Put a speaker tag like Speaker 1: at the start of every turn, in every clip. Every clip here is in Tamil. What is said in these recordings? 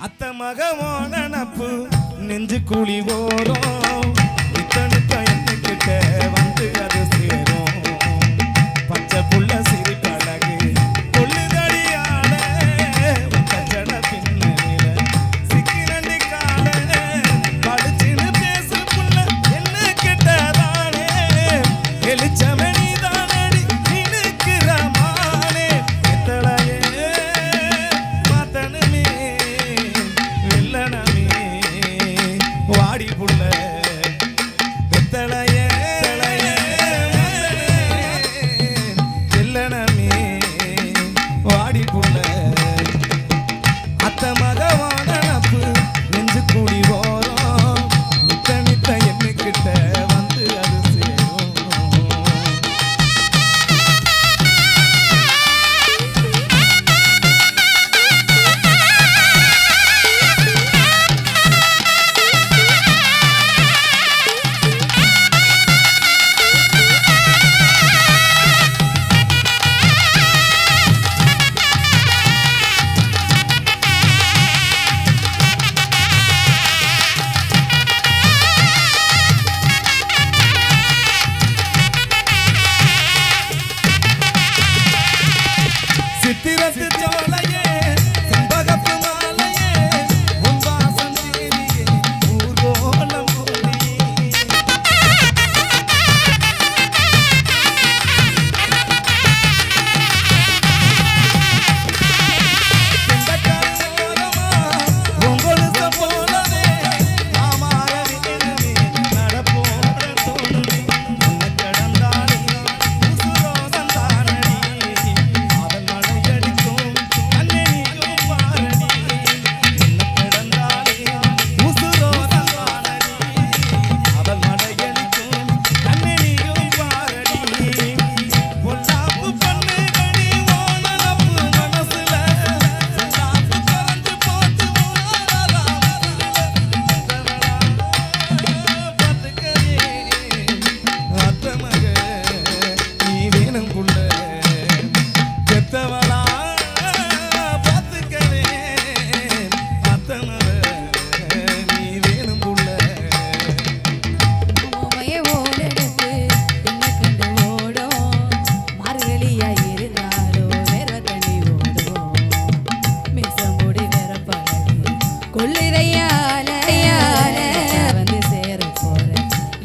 Speaker 1: அத்த மகவோ நினப்பு நெஞ்சு குழி ஓரம் இத்தனு பயந்துக்கிட்ட வந்து அது சேரும். பச்சை புள்ள சிறு கழகு கொள்ளுதடியான கச்சட பின்னணியில சிக்கி நண்டி கால படிச்சுன்னு பேசு புள்ள என்ன கிட்டதானே எலிச்ச mulher.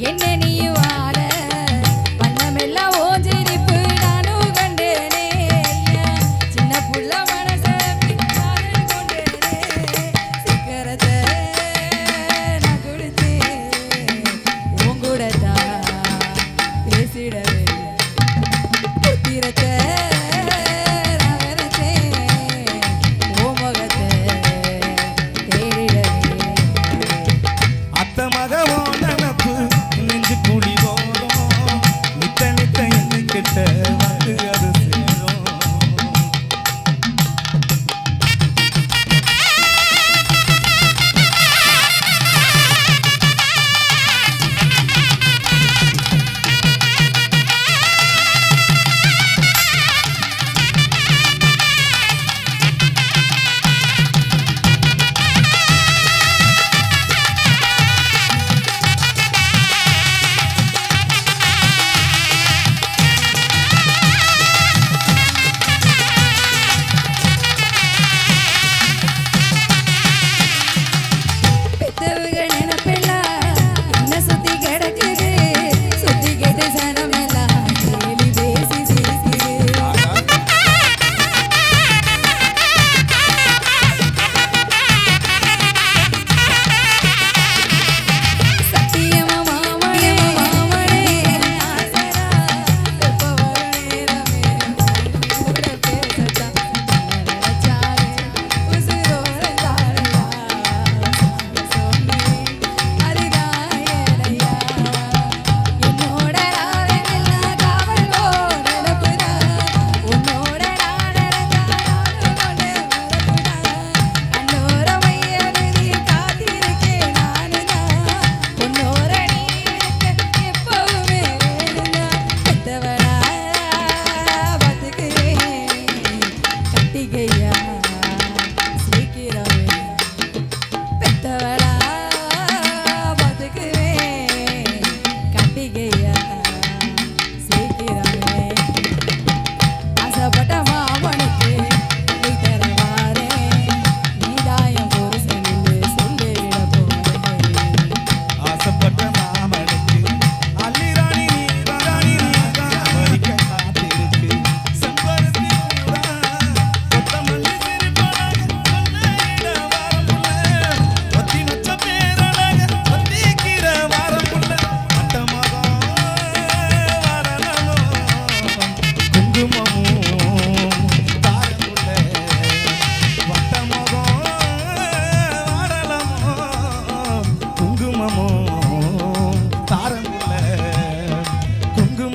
Speaker 1: என்ன நீ வாழ பண்ணமெல்லாம் ஓஞ்சிரிப்பு நானும் கண்டேனே. சின்ன புள்ள
Speaker 2: மனசை பின்னால் கொண்டேனே. சிக்கரத்தை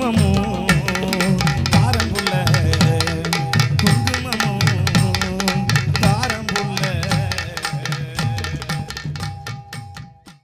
Speaker 2: amor.